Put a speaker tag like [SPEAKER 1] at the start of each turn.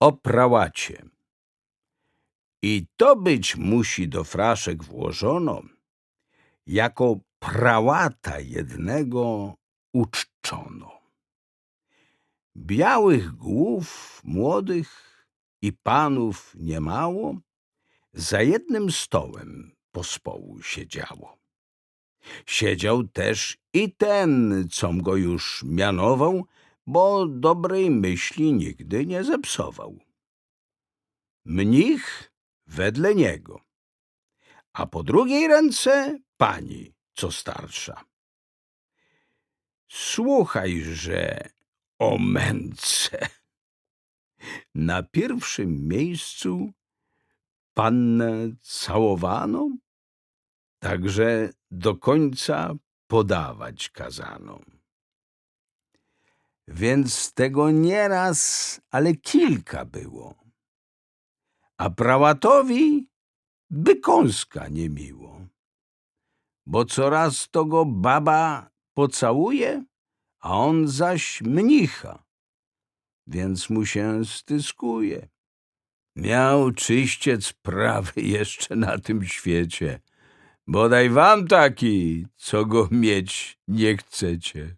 [SPEAKER 1] o prałacie. I to być musi do fraszek włożono, jako prałata jednego uczczono. Białych głów młodych i panów niemało za jednym stołem pospołu siedziało. Siedział też i ten, com go już mianował, bo dobrej myśli nigdy nie zepsował. Mnich wedle niego, a po drugiej ręce pani, co starsza. Słuchajże, o męce. Na pierwszym miejscu pannę całowaną, także do końca podawać kazano. Więc tego nieraz, ale kilka było. A prałatowi by kąska niemiło. Bo coraz to go baba pocałuje, a on zaś mnicha, więc mu się styskuje. Miał czyściec prawy jeszcze na tym świecie. Bodaj wam taki, co go mieć nie chcecie.